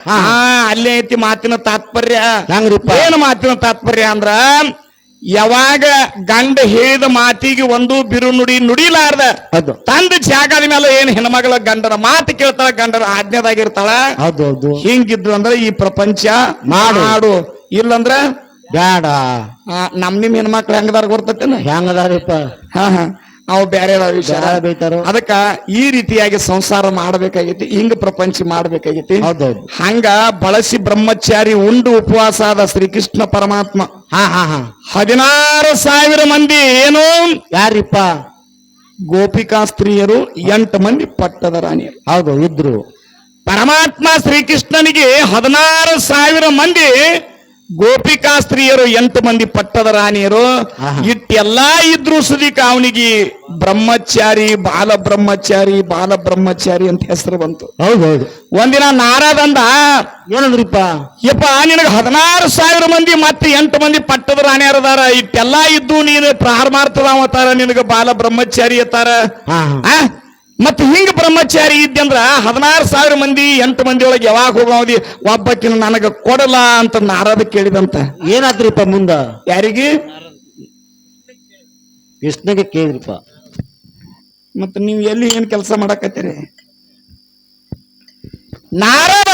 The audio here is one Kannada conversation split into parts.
ಹಾ. ಹಾ ಅಲ್ಲೇ ಐತಿ ಮಾತಿನ ತಾತ್ಪರ್ಯ. ಹೆಂಗ್ರಿಪ್ಪ. ಏನು ಮಾತಿನ ತಾತ್ಪರ್ಯ ಅಂದ್ರ ಯಾವಾಗ ಗಂಡ ಹೇಳಿದ ಮಾತಿಗೆ ಒಂದು ಬಿರು ನುಡಿ ನುಡಿಲಾರ್ದ ಅದು ತಂದ ಜಾಗದ ಮೇಲೆ ಏನ್ ಹೆಣ್ಮಗಳ ಗಂಡನ ಮಾತು ಕೇಳ್ತಾಳ ಗಂಡನ ಆಜ್ಞೆದಾಗಿರ್ತಾಳ? ಹೌದು ಹೌದು. ಹಿಂಗಿದ್ರು ಅಂದ್ರೆ ಈ ಪ್ರಪಂಚ ಮಾಡು. ಇಲ್ಲಂದ್ರ? ಬ್ಯಾಡ. ಆ, ನಮ್ ನಿಮ್ ಹೆಣ್ಮಕ್ಳು ಹೆಂಗದಾರ ಗೊತ್ತೇನ? ಹೆಂಗದಾರಿಪ್ಪ? ಹಾ ಹಾ. ಅವು ಬೇರೆ ವಿಷಯ. ಅದಕ್ಕ ಈ ರೀತಿಯಾಗಿ ಸಂಸಾರ ಮಾಡಬೇಕಾಗೈತಿ ಹಿಂಗ ಪ್ರಪಂಚ ಮಾಡಬೇಕಾಗೈತಿ ಹಂಗ ಬಳಸಿ ಬ್ರಹ್ಮಚಾರಿ ಉಂಡು ಉಪವಾಸ ಆದ ಶ್ರೀಕೃಷ್ಣ ಪರಮಾತ್ಮ. ಹಾ ಹಾ ಹಾ. ಹದಿನಾರು ಸಾವಿರ ಮಂದಿ ಏನು? ಯಾರಿಪ್ಪ? ಗೋಪಿಕಾ ಸ್ತ್ರೀಯರು ಎಂಟು ಮಂದಿ ಪಟ್ಟದ ರಾಣಿಯರು. ಹೌದು ಇದ್ರು. ಪರಮಾತ್ಮ ಶ್ರೀಕೃಷ್ಣನಿಗೆ ಹದಿನಾರು ಸಾವಿರ ಮಂದಿ ಗೋಪಿಕಾ ಸ್ತ್ರೀಯರು ಎಂಟು ಮಂದಿ ಪಟ್ಟದ ರಾಣಿಯರು. ಇಟ್ಟೆಲ್ಲಾ ಇದ್ರು ಸುದೀಕ ಅವನಿಗೆ ಬ್ರಹ್ಮಚಾರಿ ಬಾಲ ಬ್ರಹ್ಮಚಾರಿ ಬಾಲ ಬ್ರಹ್ಮಚಾರಿ ಅಂತ ಹೆಸರು ಬಂತು. ಹೌದೌದು ಹೌದು. ಒಂದಿನ ನಾರಾದಂದ ಏನಂದ್ರಿಪ್ಪ? ಯಪ್ಪ ನಿನಗೆ ಹದಿನಾರು ಸಾವಿರ ಮಂದಿ ಮತ್ತೆ ಎಂಟು ಮಂದಿ ಪಟ್ಟದ ರಾಣಿಯರದಾರ ಇಟ್ಟೆಲ್ಲಾ ಇದ್ದು ನೀನು ಪ್ರಾರಮಾರ್ಥದಾವತಾರ ನಿನಗೆ ಬಾಲ ಬ್ರಹ್ಮಚಾರಿ ಅತ್ತಾರ? ಮತ್ತೆ ಹಿಂಗ ಬ್ರಹ್ಮಚಾರಿ ಇದ್ದಂದ್ರ ಹದಿನಾರು ಸಾವಿರ ಮಂದಿ ಎಂಟು ಮಂದಿ ಒಳಗೆ ಯಾವಾಗ ಹೋಗೋದಿ ಒಬ್ಬಕ್ಕಿನ ನನಗ ಕೊಡಲ ಅಂತ ನಾರದ ಕೇಳಿದಂತ. ಏನಾದ್ರಿಪ್ಪ ಮುಂದ? ಯಾರಿಗೆ? ಕೃಷ್ಣಗೆ ಕೇಳಿದ್ರಿಪ್ಪ. ಮತ್ತೆ ನೀವು ಎಲ್ಲಿ ಏನು ಕೆಲಸ ಮಾಡಕತ್ತೀರಿ? ನಾರದ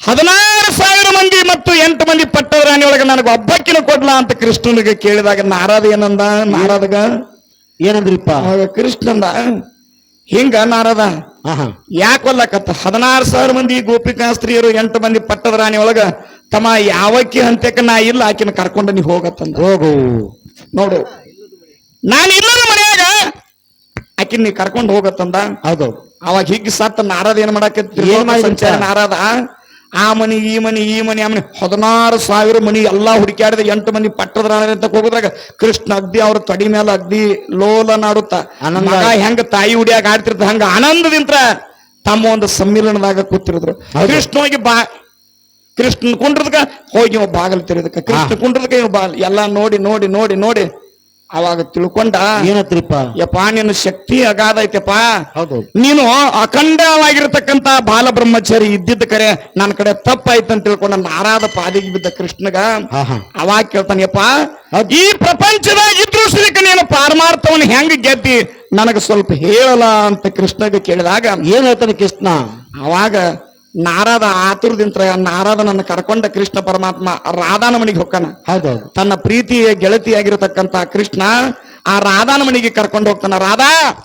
ಹದಿನಾರು ಸಾವಿರ ಮಂದಿ ಮತ್ತು ಎಂಟು ಮಂದಿ ಪಟ್ಟದ ರಾಣಿ ಒಳಗೆ ನನಗೆ ಒಬ್ಬಕ್ಕಿನ ಕೊಡ್ಲಾ ಅಂತ ಕೃಷ್ಣನಿಗೆ ಕೇಳಿದಾಗ ನಾರದ ಏನಂದ? ನಾರದಗ? ಏನಂದ್ರಿಪ್ಪ? ಕೃಷ್ಣಂದ ಹಿಂಗ ನಾರದ ಹಾ ಹಾ. ಯಾಕೆ ಕೊಲ್ಲಕತ್ತ ಹದಿನಾರು ಸಾವಿರ ಮಂದಿ ಗೋಪಿಕಾ ಸ್ತ್ರೀಯರು ಎಂಟು ಮಂದಿ ಪಟ್ಟದ ರಾಣಿ ಒಳಗ ತಮ್ಮ ಯಾವಕ್ಕಿ ಹಂತಕ್ಕೆ ನಾ ಇಲ್ಲ ಆಕಿನ ಕರ್ಕೊಂಡು ನೀ ಹೋಗತ್ತಂದ. ಹೋಗು. ನೋಡು ನಾನು ಇಲ್ಲದ ಮನೆಯಾಗ ಆಕಿನ ನೀ ಕರ್ಕೊಂಡು ಹೋಗತ್ತಂದ? ಹೌದು. ಅವಾಗ ಹೀಗೆ ಸತ್ತ ನಾರದ ಏನ್ ಮಾಡಾಕತ್ತಿ? ಸಂಚಾರ ನಾರದ ಆ? ಮನಿ ಈ ಮನಿ ಈ ಮನಿ ಆ ಮನಿ ಹದಿನಾರು ಸಾವಿರ ಮನಿ ಎಲ್ಲಾ ಹುಡುಕ್ಯಾಡಿದ ಎಂಟು ಮಂದಿ ಪಟ್ಟದ ಅಂತ ಹೋಗುದ್ರಾಗ ಕೃಷ್ಣ ಅಗ್ದಿ ಅವ್ರ ತಡಿ ಮೇಲೆ ಅಗ್ದಿ ಲೋಲ ನಾಡುತ್ತ. ಮಗ ಹೆಂಗ ತಾಯಿ ಹುಡಿಯಾಗ ಆಡ್ತಿರ್ತ ಹಂಗ ಆನಂದದಿಂತ ತಮ್ಮ ಒಂದು ಸಮ್ಮಿಲನದಾಗ ಕೂತಿರಿದ್ರು. ಕೃಷ್ಣ ಹೋಗಿ ಬಾ ಕೃಷ್ಣ ಕುಂಡ್ರದಕ ಹೋಗಿ ಇವ್ ಬಾಗಲ್ ತೆರೆದಕ್ಕ ಕೃಷ್ಣ ಕುಂಡ್ರದಕ್ಕ ಇವ್ ಬಾಗಲ್ ಎಲ್ಲಾ ನೋಡಿ ನೋಡಿ ನೋಡಿ ನೋಡಿ. ಅವಾಗ ತಿಳ್ಕೊಂಡ ಏನತ್ರಿಪ್ಪ? ಯಪ್ಪ ನಿನ್ನ ಶಕ್ತಿ ಅಗಾಧ ಐತೆಪ್ಪ. ಹೌದು. ನೀನು ಅಖಂಡವಾಗಿರ್ತಕ್ಕಂತ ಬಾಲ ಬ್ರಹ್ಮಚಾರಿ ಇದ್ದಿದ್ದ ಕರೆ ನನ್ನ ಕಡೆ ತಪ್ಪಾಯ್ತು ಅಂತ ತಿಳ್ಕೊಂಡ ನಾರಾದ ಪಾದಿಗೆ ಬಿದ್ದ ಕೃಷ್ಣಗ. ಅವಾಗ ಕೇಳ್ತಾನೆಯಪ್ಪ ಈ ಪ್ರಪಂಚದಾಗ ಇದ್ರು ಶ್ರೀಕ ನೀನು ಪಾರಮಾರ್ಥವನ್ನು ಹೆಂಗ್ ಗೆದ್ದಿ? ನನಗ ಸ್ವಲ್ಪ ಹೇಳಲ್ಲ ಅಂತ ಕೃಷ್ಣಗ ಕೇಳಿದಾಗ ಏನ್ ಹೇಳ್ತಾನೆ ಕೃಷ್ಣ? ಅವಾಗ ನಾರದ ಆತುರದಿಂತ್ರ ನಾರಾದನನ್ನು ನನ್ನ ಕರ್ಕೊಂಡ ಕೃಷ್ಣ ಪರಮಾತ್ಮ ರಾಧಾನ ಮನೆಗೆ ಹೊಕ್ಕನ ಹೌದೌದು. ತನ್ನ ಪ್ರೀತಿಯ ಗೆಳತಿಯಾಗಿರತಕ್ಕಂತ ಕೃಷ್ಣ ಆ ರಾಧಾನ ಮನೆಗೆ ಕರ್ಕೊಂಡು ಹೋಗ್ತಾನ. ರಾಧಾ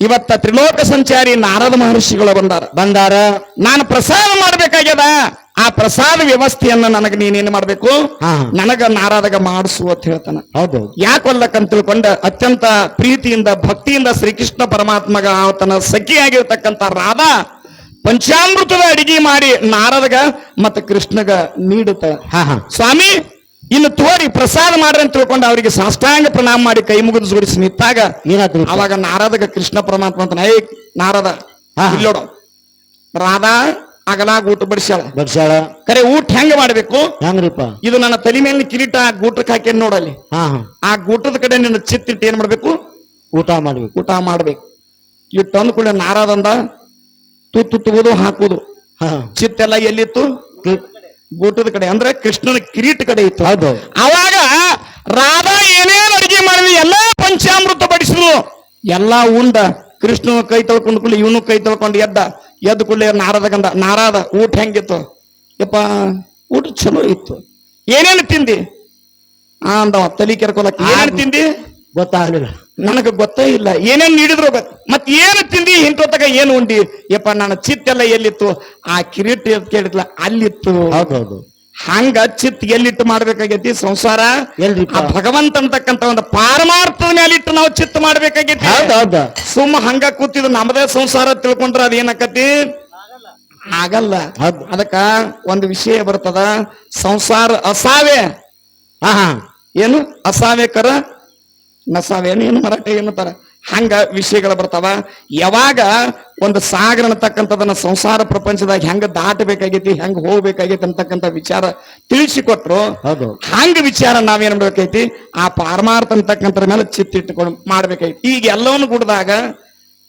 ಇವತ್ತ ತ್ರಿಲೋಕ ಸಂಚಾರಿ ನಾರದ ಮಹರ್ಷಿಗಳು ಬಂದಾರ. ಬಂದಾರ. ನಾನು ಪ್ರಸಾದ ಮಾಡ್ಬೇಕಾಗ್ಯದ. ಆ ಪ್ರಸಾದ ವ್ಯವಸ್ಥೆಯನ್ನ ನನಗೆ ನೀನೇನ್ ಮಾಡ್ಬೇಕು. ನನಗ ನಾರಾದಗ ಮಾಡಿಸು ಅಂತ ಹೇಳ್ತಾನ. ಹೌದು ಯಾಕೊಲ್ಲಕ್ಕಂತ ತಿಳ್ಕೊಂಡ ಅತ್ಯಂತ ಪ್ರೀತಿಯಿಂದ ಭಕ್ತಿಯಿಂದ ಶ್ರೀಕೃಷ್ಣ ಪರಮಾತ್ಮಗ ಆತನ ಸಖಿಯಾಗಿರ್ತಕ್ಕಂಥ ರಾಧಾ ಪಂಚಾಮೃತದ ಅಡಿಗೆ ಮಾಡಿ ನಾರದಗ ಮತ್ತು ಕೃಷ್ಣಗ ನೀಡುತ್ತ. ಹಾ ಹಾ. ಸ್ವಾಮಿ ಇನ್ನು ತೋರಿ ಪ್ರಸಾದ ಮಾಡ್ರಿ ಅಂತ ತಿಳ್ಕೊಂಡು ಅವರಿಗೆ ಸಾಷ್ಟಾಂಗ ಪ್ರಣಾಮ ಮಾಡಿ ಕೈ ಮುಗಿದು ಜೋಡಿಸಿ ನಿಂತಾಗ ಅವಾಗ ನಾರದಗ ಕೃಷ್ಣ ಪರಮಾತ್ಮ ಅಂತ ಏ ನಾರದ ಇಲ್ಲೋಡ. ರಾಧಾ ಅಗಲಾಗ ಊಟ ಬಡಿಸ್ಯಾಳ. ಬಡಿಸ್ಯಾಳ? ಕರೆ ಊಟ ಹೆಂಗ ಮಾಡ್ಬೇಕು? ಹೆಂಗ್ರಿಪ್ಪ? ಇದು ನನ್ನ ತಲೆ ಮೇಲೆ ಕಿರೀಟ ಆ ಗೂಟಕ್ಕೆ ಹಾಕಿ ನೋಡಲ್ಲಿ. ಹಾ ಹಾ. ಆ ಗೂಟದ ಕಡೆ ನಿನ್ನ ಚಿತ್ತಿಟ್ಟು ಏನ್ ಮಾಡ್ಬೇಕು? ಊಟ ಮಾಡ್ಬೇಕು. ಊಟ ಮಾಡ್ಬೇಕು. ಇಟ್ಟು ನಾರದಂದ ನಾರಾದಂದ ತುತ್ತು ತುವುದು ಹಾಕುದು. ಹಾ. ಚಿತ್ತೆಲ್ಲ ಎಲ್ಲಿತ್ತು? ಗೂಟದ ಕಡೆ. ಅಂದ್ರೆ ಕೃಷ್ಣನ ಕಿರೀಟ ಕಡೆ ಇತ್ತು. ಹೌದು. ಅವಾಗ ರಾಧಾ ಏನೇನ್ ಅಡಿಗೆ ಮಾಡಿದ್ವಿ ಎಲ್ಲಾ ಪಂಚಾಮೃತ ಬಡಿಸಿದ್ಲು ಎಲ್ಲಾ ಉಂಡ. ಕೃಷ್ಣನ ಕೈ ತೊಳ್ಕೊಂಡು ಕೂಡಲೇ ಇವನು ಕೈ ತೊಳ್ಕೊಂಡು ಎದ್ದ. ಎದ್ದ ಕೂಡಲೇ ನಾರದ ಗಂಧ. ನಾರಾದ ಊಟ ಹೆಂಗಿತ್ತು? ಯಪ್ಪ ಊಟ ಚಲೋ ಇತ್ತು. ಏನೇನು ತಿಂದಿ? ಆ ಅಂದವ ತಲಿ ಕೆರ್ಕೊಲಕ್ ಏನೇನು ತಿಂದಿ? ಗೊತ್ತಾಗ್ಲಿಲ್ಲ. ನನಗೆ ಗೊತ್ತೇ ಇಲ್ಲ. ಏನೇನು ನೀಡಿದ್ರು ಗೊತ್ತ ಮತ್ ಏನು ತಿಂದಿ ಇಂಥೊತ್ತಾಗ ಏನು ಉಂಡಿ? ಯಪ್ಪ ನನ್ನ ಚಿತ್ತೆಲ್ಲ ಎಲ್ಲಿತ್ತು? ಆ ಕಿರೀಟ ಕೇಳಿದ್ಲ ಅಲ್ಲಿತ್ತು. ಹೌದೌದು. ಹಂಗ ಚಿತ್ ಎಲ್ಲಿಟ್ಟು ಮಾಡ್ಬೇಕಾಗೈತಿ ಸಂಸಾರ? ಆ ಭಗವಂತ ಅಂತಕ್ಕಂತ ಒಂದು ಪಾರಮಾರ್ಥದ ಮೇಲೆ ಇಟ್ಟು ನಾವು ಚಿತ್ ಮಾಡ್ಬೇಕಾಗೈತಿ. ಸುಮ್ಮ ಹಂಗ ಕೂತಿದ್ ನಮ್ಮದೇ ಸಂಸಾರ ತಿಳ್ಕೊಂಡ್ರ ಅದೇನಕತಿ ಆಗಲ್ಲ. ಅದಕ್ಕ ಒಂದು ವಿಷಯ ಬರ್ತದ. ಸಂಸಾರ ಅಸಾವೆ. ಏನು? ಅಸಾವೆ ಕರ ನಸಾವೆ ಏನು ಏನು ಮರಾಠಿ ಏನಂತಾರ ಹಂಗ ವಿಷಯಗಳು ಬರ್ತಾವ. ಯಾವಾಗ ಒಂದು ಸಾಗರ ಅನ್ನತಕ್ಕಂಥದನ್ನ ಸಂಸಾರ ಪ್ರಪಂಚದಾಗ ಹೆಂಗ ದಾಟಬೇಕಾಗೈತಿ ಹೆಂಗ ಹೋಗ್ಬೇಕಾಗೈತಿ ಅಂತಕ್ಕಂಥ ವಿಚಾರ ತಿಳಿಸಿಕೊಟ್ರು. ಹೌದು. ಹಂಗ ವಿಚಾರ ನಾವೇನ್ ಮಾಡ್ಬೇಕೈತಿ? ಆ ಪಾರಮಾರ್ಥ ಅಂತಕ್ಕಂಥದ್ರ ಮೇಲೆ ಚಿತ್ತಿಟ್ಟುಕೊಂಡು ಮಾಡ್ಬೇಕೈತಿ ಈಗ ಎಲ್ಲವನ್ನು ಗುಡ್ದಾಗ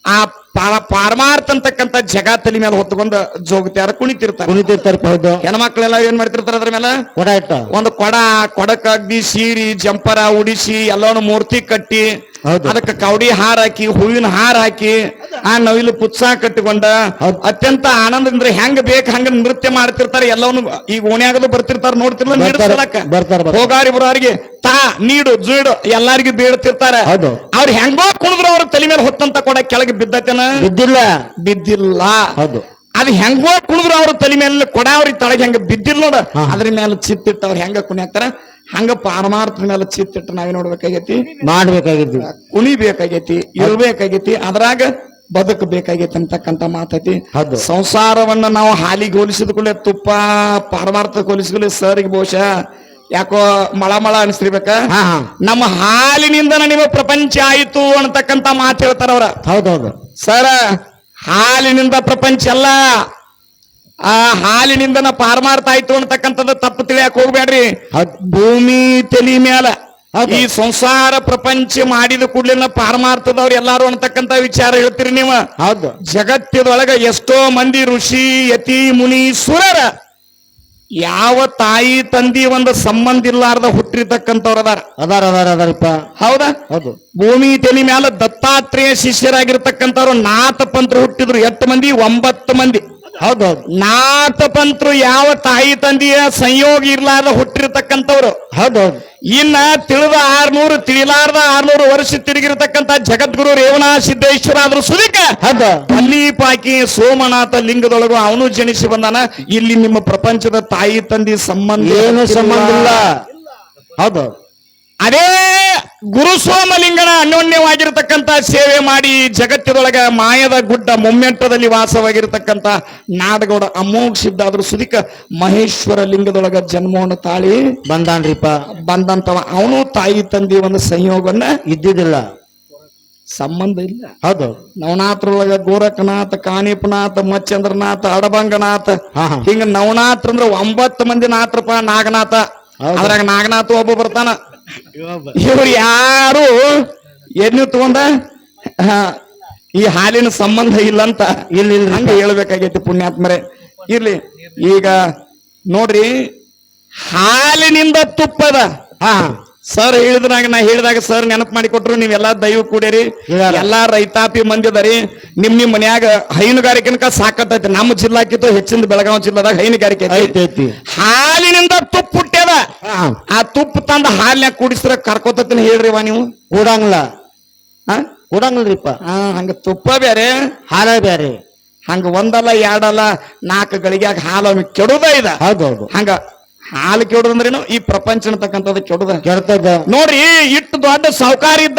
ಆ ಪಾ- ಪಾರಮಾರ್ಥ ಅಂತಕ್ಕಂಥ ಜಗ ತಲೆ ಮೇಲೆ ಹೊತ್ಕೊಂಡು ಜೋಗತ್ಯಾರ ಕುಣಿತಿರ್ತಾರೆ? ಕುಣಿತಿರ್ತಾರೆ ಹೌದು. ಹೆಣ್ಮಕ್ಳೆಲ್ಲ ಏನ್ ಮಾಡ್ತಿರ್ತಾರ ಅದ್ರ ಮೇಲೆ? ಕೊಡ ಇಟ್ಟ ಒಂದು ಕೊಡ ಕೊಡಕ್ ಅಗ್ದಿ ಸೀರಿ ಜಂಪರ ಉಡಿಸಿ ಎಲ್ಲವನ್ನು ಮೂರ್ತಿ ಕಟ್ಟಿ. ಅದಕ್ಕೆ ಕವಡಿ ಹಾರ ಹಾಕಿ ಹೂವಿನ ಹಾರ ಹಾಕಿ ಆ ನವಿಲು ಪುತ್ಸ ಕಟ್ಟಿಕೊಂಡ ಅತ್ಯಂತ ಆನಂದದಿಂದ ಹೆಂಗ್ ಬೇಕ್ ಹಂಗ ನೃತ್ಯ ಮಾಡ್ತಿರ್ತಾರೆ ಎಲ್ಲವನ್ನು ಈಗ ಓಣ್ಯಾಗದು ಬರ್ತಿರ್ತಾರ ನೋಡ್ತಿರ್ಲ ಬರ್ತಾರ. ಹೋಗಾರಿ ಬರೋರಿಗೆ ತಾ ನೀಡು ಜೀಡು ಎಲ್ಲಾರಿಗೂ ಬೀಳ್ತಿರ್ತಾರೆ. ಅವ್ರು ಹೆಂಗೋ ಕುಣಿದ್ರು ಅವ್ರ ತಲೆ ಮೇಲೆ ಹೊತ್ತಂತ ಕೊಡ ಕೆಳಗೆ ಬಿದ್ದತೇನ? ಬಿದ್ದಿಲ್ಲ. ಬಿದ್ದಿಲ್ಲ. ಹೌದು. ಅದ್ ಹೆಂಗೋ ಕುಣಿದ್ರು ಅವ್ರ ತಲೆ ಮೇಲೆ ಕೊಡ ಅವ್ರಿಗೆ ತಳಗ ಹೆಂಗ ಬಿದ್ದಿಲ್ಲ ನೋಡ. ಅದ್ರ ಮೇಲೆ ಚಿತ್ತಿಟ್ಟ ಅವ್ರ ಹೆಂಗ ಕುಣಿಯಾಕ್ತಾರ? ಹಂಗ ಪಾರಮಾರ್ಥದ ಮೇಲೆ ಚಿತ್ತಿಟ್ಟು ನಾವೇ ನೋಡ್ಬೇಕಾಗೈತಿ. ಮಾಡ್ಬೇಕಾಗೈತಿ. ಕುಣಿಬೇಕಾಗೈತಿ ಇರ್ಬೇಕಾಗೈತಿ ಅದ್ರಾಗ ಬದುಕಬೇಕಾಗೈತಿ ಅಂತಕ್ಕಂತ ಮಾತೈತಿ. ಹೌದು. ಸಂಸಾರವನ್ನ ನಾವು ಹಾಲಿಗೆ ಹೋಲಿಸಿದ ಕೂಡಲೇ ತುಪ್ಪ ಪಾರಮಾರ್ಥ ಹೋಲಿಸಿದ್ಲೆ ಸರ್ಗೆ ಬಹುಶಃ ಯಾಕೋ ಮಳ ಮಳ ಅನಿಸ್ತಿರ್ಬೇಕ? ನಮ್ಮ ಹಾಲಿನಿಂದ ನೀವು ಪ್ರಪಂಚ ಆಯಿತು ಅಂತಕ್ಕಂತ ಮಾತು ಹೇಳ್ತಾರ ಅವ್ರ. ಹೌದೌದು ಸರ ಹಾಲಿನಿಂದ ಪ್ರಪಂಚ ಅಲ್ಲ ಆ ಹಾಲಿನಿಂದ ನಾ ಪಾರಮಾರ್ಥ ಆಯ್ತು ಅಂತಕ್ಕಂಥದ್ದು ತಪ್ಪು ತಿಳಿಯಕ್ ಹೋಗ್ಬೇಡ್ರಿ ಭೂಮಿ ತಲಿ ಮ್ಯಾಲ. ಈ ಸಂಸಾರ ಪ್ರಪಂಚ ಮಾಡಿದ ಕೂಡಲೇ ಪಾರಮಾರ್ಥದವ್ರು ಎಲ್ಲಾರು ಅಂತಕ್ಕಂತ ವಿಚಾರ ಹೇಳ್ತೀರಿ ನೀವು. ಹೌದು. ಜಗತ್ತಿದೊಳಗ ಎಷ್ಟೋ ಮಂದಿ ಋಷಿ ಯತಿ ಮುನಿ ಸುರರ ಯಾವ ತಾಯಿ ತಂದಿ ಒಂದು ಸಂಬಂಧ ಇಲ್ಲಾರ್ದ ಹುಟ್ಟಿರ್ತಕ್ಕಂಥವ್ರು ಅದಾರ? ಅದಾರ ಅದಾರ ಅದಾರಪ್ಪ. ಹೌದಾ? ಹೌದು. ಭೂಮಿ ತೆಲಿ ಮ್ಯಾಲ ದತ್ತಾತ್ರೇಯ ಶಿಷ್ಯರಾಗಿರ್ತಕ್ಕಂಥವ್ರು ನಾಥ ಪಂತ್ರ ಹುಟ್ಟಿದ್ರು ಎಷ್ಟು ಮಂದಿ? ಒಂಬತ್ತು ಮಂದಿ. ಹೌದೌದು ನಾಥ ಪಂತ್ರು ಯಾವ ತಾಯಿ ತಂದೆಯ ಸಂಯೋಗ ಇರ್ಲಾರ್ದ ಹುಟ್ಟಿರ್ತಕ್ಕಂಥವ್ರು. ಹೌದೌದು ಇನ್ನ ತಿಳಿದ ಆರ್ನೂರು ತಿಳಿಲಾರ್ದ ಆರ್ನೂರು ವರ್ಷ ತಿರುಗಿರ್ತಕ್ಕಂಥ ಜಗದ್ಗುರು ರೇವಣ ಸಿದ್ದೇಶ್ವರ ಆದ್ರೂ ಸುದೀಕ ಹೌದು. ಅಲ್ಲಿ ಪಾಕಿ ಸೋಮನಾಥ ಲಿಂಗದೊಳಗು ಅವನು ಜನಿಸಿ ಬಂದಾನ. ಇಲ್ಲಿ ನಿಮ್ಮ ಪ್ರಪಂಚದ ತಾಯಿ ತಂದೆ ಸಂಬಂಧ ಏನು ಸಂಬಂಧ ಇಲ್ಲ. ಹೌದು. ಅದೇ ಗುರು ಸೋಮಲಿಂಗನ ಅನ್ಯೋನ್ಯವಾಗಿರ್ತಕ್ಕಂಥ ಸೇವೆ ಮಾಡಿ ಜಗತ್ತಿನೊಳಗೆ ಮಾಯದ ಗುಡ್ಡ ಮೊಮ್ಮೆಂಟದಲ್ಲಿ ವಾಸವಾಗಿರತಕ್ಕಂತ ನಾಡಗೌಡ ಅಮೋಘ ಸಿದ್ಧ ಆದ್ರೂ ಸುದಿಕ ಮಹೇಶ್ವರ ಲಿಂಗದೊಳಗ ಜನ್ಮವನ್ನು ತಾಳಿ ಬಂದಾನ್ರಿಪ್ಪ. ಬಂದಂತವ ಅವನು ತಾಯಿ ತಂದಿ ಒಂದು ಸಂಯೋಗವನ್ನ ಇದ್ದಿದ್ದಿಲ್ಲ. ಸಂಬಂಧ ಇಲ್ಲ. ಹೌದು. ನವನಾಥರೊಳಗ ಗೋರಖನಾಥ ಕಾಣಿಪನಾಥ ಮಚ್ಚಂದ್ರನಾಥ ಅಡಭಂಗನಾಥ ಹಾ ಹಿಂಗ ನವನಾಥ್ರಂದ್ರ ಒಂಬತ್ತು ಮಂದಿ ನಾಥರಪ್ಪ ನಾಗನಾಥ. ಅದ್ರಾಗ ನಾಗನಾಥ ಒಬ್ಬ ಬರ್ತಾನ. ಇವ್ರು ಯಾರು ಎಣ್ಣೆ ತಗೊಂಡ? ಈ ಹಾಲಿನ ಸಂಬಂಧ ಇಲ್ಲ ಅಂತ ಇಲ್ಲಿ ಹಂಗ ಹೇಳ್ಬೇಕಾಗೈತಿ ಪುಣ್ಯಾತ್ಮರೇ. ಇರ್ಲಿ ಈಗ ನೋಡ್ರಿ ಹಾಲಿನಿಂದ ತುಪ್ಪದ. ಹಾ ಸರ್ ಹೇಳಿದ್ರಾಗ ನಾ ಹೇಳಿದಾಗ ಸರ್ ನೆನಪು ಮಾಡಿ ಕೊಟ್ರು ನೀವೆಲ್ಲಾ ದೈವ ಕೂಡ್ಯಾರಿ ಕೂಡಿರಿ ಎಲ್ಲಾ ರೈತಾಪಿ ಮಂದಿ ಅದರಿ ನಿಮ್ ನಿಮ್ ಮನ್ಯಾಗ ಹೈನುಗಾರಿಕೆನಕ ಸಾಕತ್ತೈತಿ. ನಮ್ಮ ಜಿಲ್ಲಾಕಿತ್ತು ಹೆಚ್ಚಿನ ಬೆಳಗಾವಿ ಜಿಲ್ಲಾದಾಗ ಹೈನುಗಾರಿಕೆ ಹಾಲಿನಿಂದ ತುಪ್ಪ ಆ ತುಪ್ಪ ತಂದ ಹಾಲ್ನ್ಯಾಗ ಕುಡಿಸ್ರ ಕರ್ಕೋತತಿನ ಹೇಳ್ರಿವ ನೀವು. ಕೂಡಂಗ್ಲ. ಹಾ ಕೂಡಂಗಿಲ್ರಿಪ್ಪ. ಹಾ, ಹಂಗ ತುಪ್ಪ ಬೇರೆ ಹಾಲ ಬೇರೆ ಹಂಗ ಒಂದಲ್ಲ ಎರಡಲ್ಲ ನಾಲ್ಕು ಗಳಿಗ್ಯಾಗ ಹಾಲು ಕೆಡುದ ಇದ. ಹೌದೌದು. ಹಂಗ ಹಾಲು ಕೆಡುದಂದ್ರೇನು ಈ ಪ್ರಪಂಚ ಅಂತಕ್ಕಂಥದ್ದು ಕೆಡುದ. ಕೆಡ್ತದ. ನೋಡ್ರಿ ಇಟ್ಟು ದೊಡ್ಡ ಸಾವುಕಾರ ಇದ್ದ.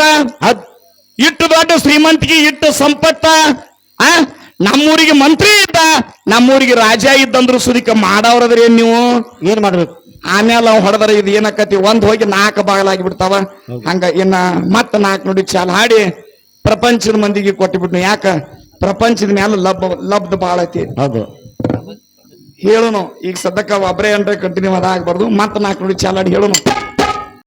ಇಟ್ಟು ದೊಡ್ಡ ಶ್ರೀಮಂತಿಗೆ ಇಟ್ಟು ಸಂಪತ್ತ. ಆ? ನಮ್ಮೂರಿಗೆ ಮಂತ್ರಿ ಇದ್ದ. ನಮ್ಮೂರಿಗೆ ರಾಜ ಇದ್ದಂದ್ರು ಸುದಿಕ ಮಾಡವ್ರದ್ರಿ ಏನ್ ನೀವು? ಏನ್ ಮಾಡ್ಬೇಕು? ಆಮೇಲೆ ಅವ್ ಹೊಡೆದ್ರ ಇದು ಏನಕ್ಕತಿ? ಒಂದ್ ಹೋಗಿ ನಾಲ್ಕು ಬಾಗಲಾಗಿ ಬಿಡ್ತಾವ. ಹಂಗ ಇನ್ನ ಮತ್ತ ನಾಲ್ಕು ನೋಡಿ ಚಾಲ ಹಾಡಿ ಪ್ರಪಂಚದ ಮಂದಿಗೆ ಕೊಟ್ಟಿಬಿಟ್ನು. ಯಾಕ? ಪ್ರಪಂಚದ ಮೇಲೆ ಲಬ್ ಲಬ್ಧ ಬಾಳ ಐತಿ. ಹೇಳುನು. ಈಗ ಸದ್ಯಕ್ಕ ಒಬ್ಬರೇ ಅಂದ್ರೆ ಕಂಟಿನ್ಯೂ ಅದಾಗಬಾರ್ದು. ಮತ್ತ ನಾಲ್ಕು ನೋಡಿ ಚಾಲಾಡಿ ಹೇಳುನು.